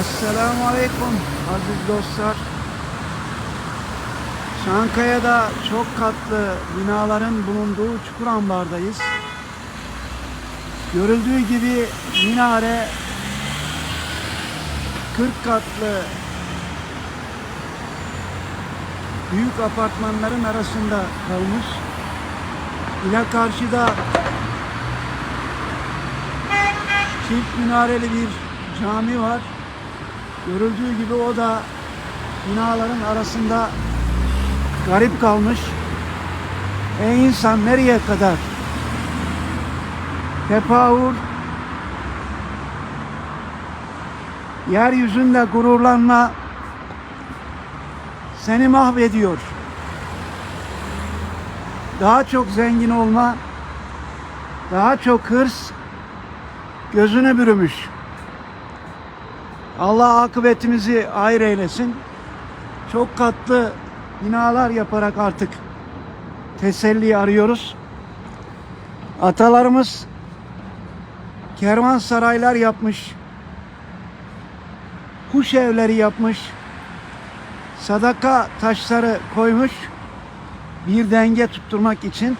Esselamu Aleyküm aziz dostlar. Çankaya'da çok katlı binaların bulunduğu çukur ambardayız. Görüldüğü gibi minare 40 katlı büyük apartmanların arasında kalmış. İle karşıda çift minareli bir cami var. Görüldüğü gibi o da binaların arasında garip kalmış. Ey insan nereye kadar? Tefavur, yeryüzünde gururlanma seni mahvediyor. Daha çok zengin olma, daha çok hırs gözünü bürümüş. Allah akıbetimizi ayrı eylesin. Çok katlı binalar yaparak artık teselli arıyoruz. Atalarımız kervansaraylar yapmış. Kuş evleri yapmış. Sadaka taşları koymuş. Bir denge tutturmak için.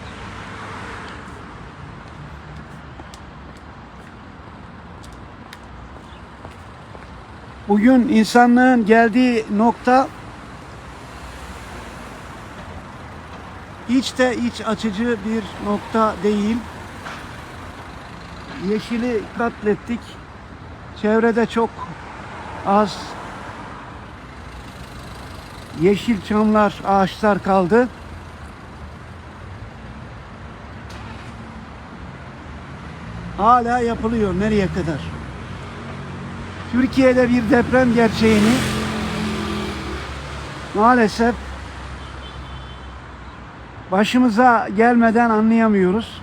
Bugün insanlığın geldiği nokta hiç de iç açıcı bir nokta değil. Yeşili katlettik. Çevrede çok az yeşil çamlar, ağaçlar kaldı. Hala yapılıyor nereye kadar? Türkiye'de bir deprem gerçeğini maalesef başımıza gelmeden anlayamıyoruz.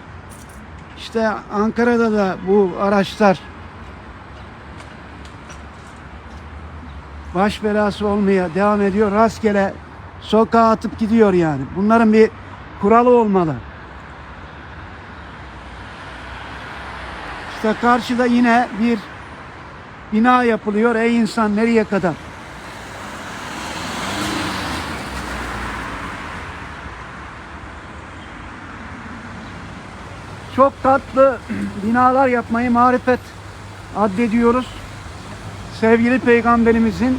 İşte Ankara'da da bu araçlar baş belası olmaya devam ediyor. Rastgele sokağa atıp gidiyor yani. Bunların bir kuralı olmalı. İşte karşıda yine bir bina yapılıyor. Ey insan nereye kadar? Çok tatlı binalar yapmayı marifet addediyoruz. Sevgili peygamberimizin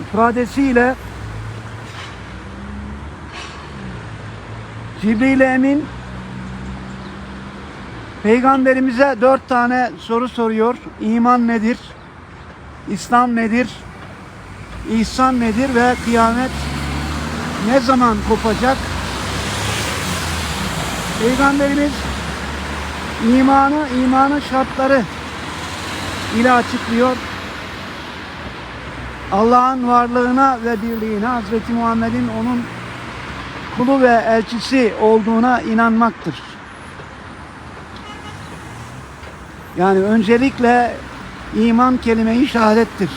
ifadesiyle Cibril Emin Peygamberimize dört tane soru soruyor. İman nedir? İslam nedir? İhsan nedir? Ve kıyamet ne zaman kopacak? Peygamberimiz imanı, imanın şartları ile açıklıyor. Allah'ın varlığına ve birliğine, Hazreti Muhammed'in onun kulu ve elçisi olduğuna inanmaktır. Yani öncelikle iman kelime-i şehadettir.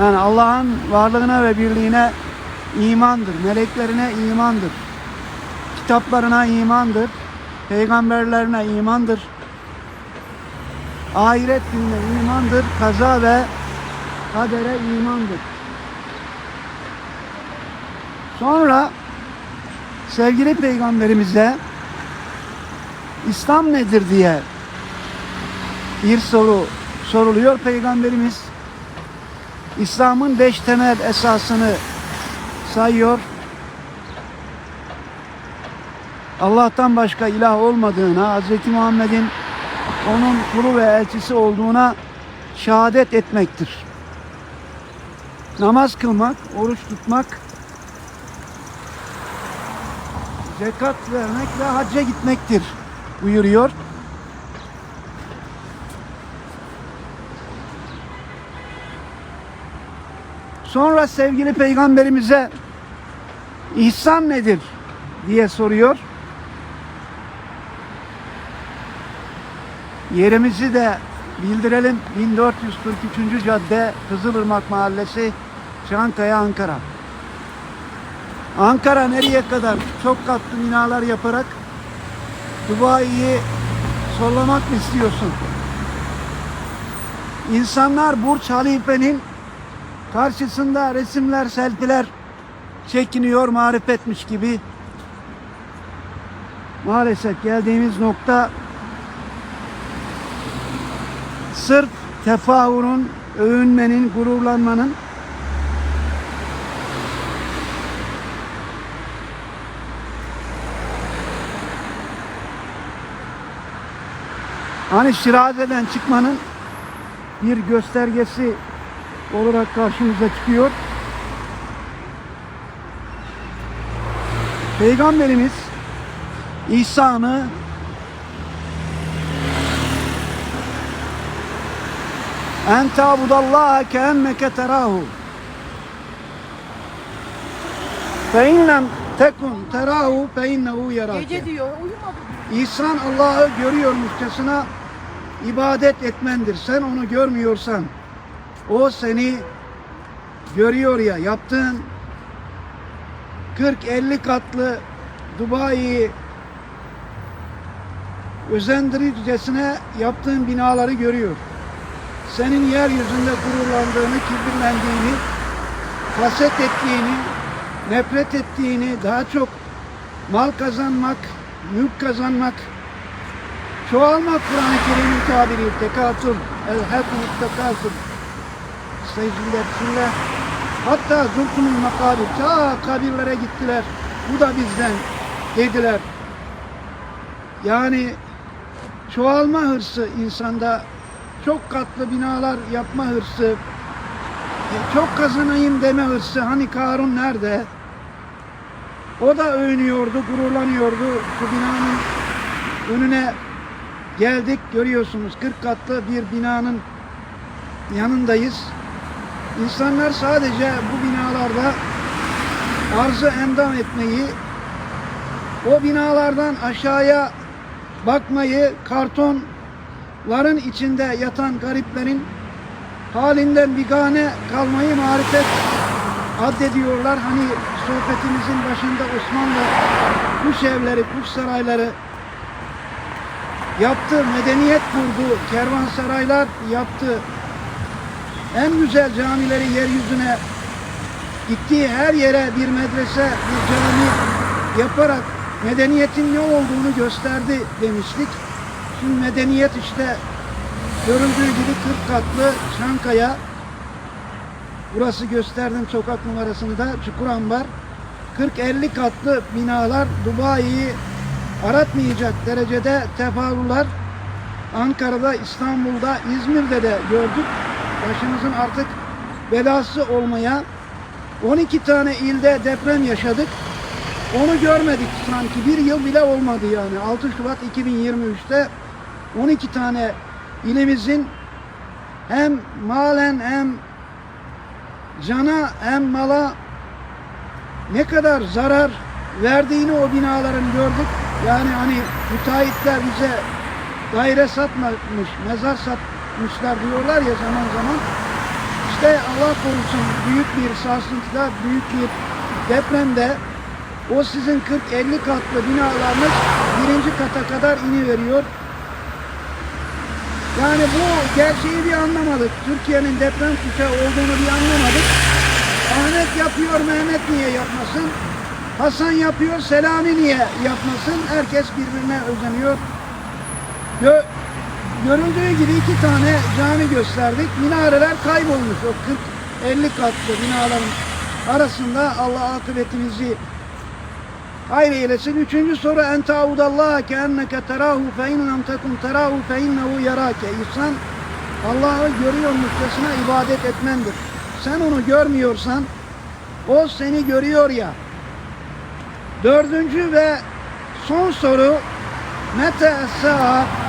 Yani Allah'ın varlığına ve birliğine imandır. Meleklerine imandır. Kitaplarına imandır. Peygamberlerine imandır. Ahiret gününe imandır. Kaza ve kadere imandır. Sonra sevgili peygamberimize İslam nedir diye bir soru soruluyor. Peygamberimiz İslam'ın beş temel esasını sayıyor. Allah'tan başka ilah olmadığına, Hz. Muhammed'in onun kulu ve elçisi olduğuna şehadet etmektir. Namaz kılmak, oruç tutmak, zekat vermek ve hacca gitmektir buyuruyor. Sonra sevgili peygamberimize ihsan nedir diye soruyor. Yerimizi de bildirelim. 1443. cadde Kızılırmak Mahallesi Çankaya Ankara. Ankara nereye kadar çok katlı binalar yaparak Dubai'yi sollamak mı istiyorsun? İnsanlar Burç Halife'nin karşısında resimler, selfiler çekiniyor marifetmiş gibi. Maalesef geldiğimiz nokta sırf tefahurun, övünmenin, gururlanmanın hani şirazeden çıkmanın bir göstergesi olarak karşımıza çıkıyor. Peygamberimiz İsa'nı en ta'budallaha keenneke terahu fe in lem tekun terahu fe innehu yarake. Gece diyor uyumadı. İhsan Allah'ı görüyormuşçasına ibadet etmendir. Sen onu görmüyorsan o seni görüyor ya yaptığın 40-50 katlı Dubai'yi özendiricesine yaptığın binaları görüyor. Senin yeryüzünde gururlandığını, kibirlendiğini, haset ettiğini, nefret ettiğini, daha çok mal kazanmak, mülk kazanmak, çoğalmak Kur'an-ı Kerim'in tabiri, tekatür, el hakumut tekatür. Estağfirullah, bismillah. Hatta zurtumul makabir, ta kabirlere gittiler. Bu da bizden dediler. Yani çoğalma hırsı insanda, çok katlı binalar yapma hırsı, e, çok kazanayım deme hırsı. Hani Karun nerede? O da övünüyordu, gururlanıyordu. Şu binanın önüne geldik. Görüyorsunuz 40 katlı bir binanın yanındayız. İnsanlar sadece bu binalarda arzı endam etmeyi, o binalardan aşağıya bakmayı, kartonların içinde yatan gariplerin halinden bigane kalmayı marifet addediyorlar. Hani sohbetimizin başında Osmanlı kuş evleri, kuş sarayları yaptı, medeniyet kurdu, kervansaraylar yaptı. En güzel camileri yeryüzüne gittiği her yere bir medrese, bir cami yaparak medeniyetin ne olduğunu gösterdi demiştik. Şimdi medeniyet işte görüldüğü gibi 40 katlı Çankaya Burası gösterdim sokak numarasını da Çukurambar. 40-50 katlı binalar Dubai'yi aratmayacak derecede teferrular Ankara'da, İstanbul'da, İzmir'de de gördük. Başımızın artık belası olmaya 12 tane ilde deprem yaşadık. Onu görmedik sanki. Bir yıl bile olmadı yani. 6 Şubat 2023'te 12 tane ilimizin hem malen hem cana hem mala ne kadar zarar verdiğini o binaların gördük. Yani hani müteahhitler bize daire satmamış, mezar satmışlar diyorlar ya zaman zaman. İşte Allah korusun büyük bir sarsıntıda, büyük bir depremde o sizin 40-50 katlı binalarınız birinci kata kadar ini veriyor. Yani bu gerçeği bir anlamadık. Türkiye'nin deprem kuşağı olduğunu bir anlamadık. Ahmet yapıyor, Mehmet niye yapmasın? Hasan yapıyor, Selami niye yapmasın? Herkes birbirine özeniyor. Gö görüldüğü gibi iki tane cami gösterdik. Minareler kaybolmuş. O 40-50 katlı binaların arasında Allah akıbetimizi hayır eylesin. Üçüncü soru en ta'udallaha ke enneke terahu fe in lem tekun terahu fe innehu yarake. İnsan Allah'ı görüyormuşçasına ibadet etmendir. Sen onu görmüyorsan o seni görüyor ya. Dördüncü ve son soru mete sa'a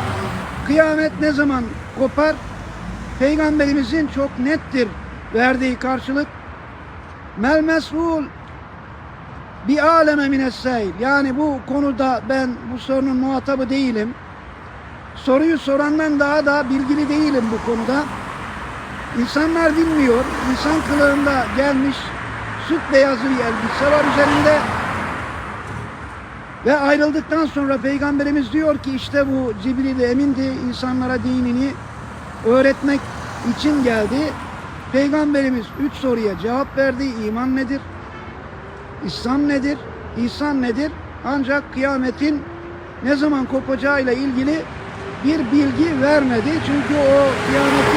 kıyamet ne zaman kopar? Peygamberimizin çok nettir verdiği karşılık mel mesul bir aleme minesseil. Yani bu konuda ben bu sorunun muhatabı değilim. Soruyu sorandan daha da bilgili değilim bu konuda. İnsanlar bilmiyor. İnsan kılığında gelmiş süt beyazı bir elbise var üzerinde. Ve ayrıldıktan sonra Peygamberimiz diyor ki işte bu Cibril Emin'di insanlara dinini öğretmek için geldi. Peygamberimiz üç soruya cevap verdi. İman nedir? İslam nedir? İhsan nedir? Ancak kıyametin ne zaman kopacağıyla ilgili bir bilgi vermedi. Çünkü o kıyametin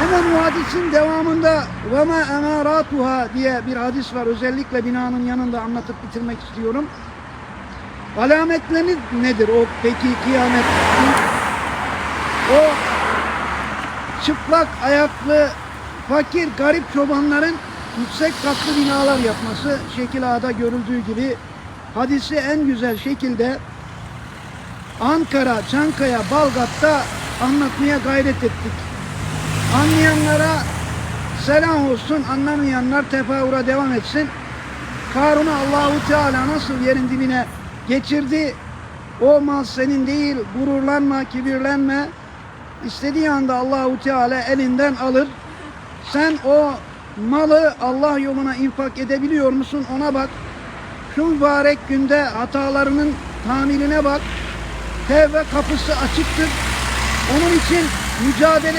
Hemen bu hadisin devamında ve ma diye bir hadis var. Özellikle binanın yanında anlatıp bitirmek istiyorum. Alametleri nedir o peki kıyamet? O çıplak ayaklı fakir garip çobanların yüksek katlı binalar yapması şekil A'da görüldüğü gibi hadisi en güzel şekilde Ankara, Çankaya, Balgat'ta anlatmaya gayret ettik. Anlayanlara selam olsun, anlamayanlar tefavura devam etsin. Karun'u Allahu Teala nasıl yerin dibine geçirdi? O mal senin değil, gururlanma, kibirlenme. İstediği anda Allahu Teala elinden alır. Sen o malı Allah yoluna infak edebiliyor musun? Ona bak. Şu mübarek günde hatalarının tamiline bak. Tevbe kapısı açıktır. Onun için mücadele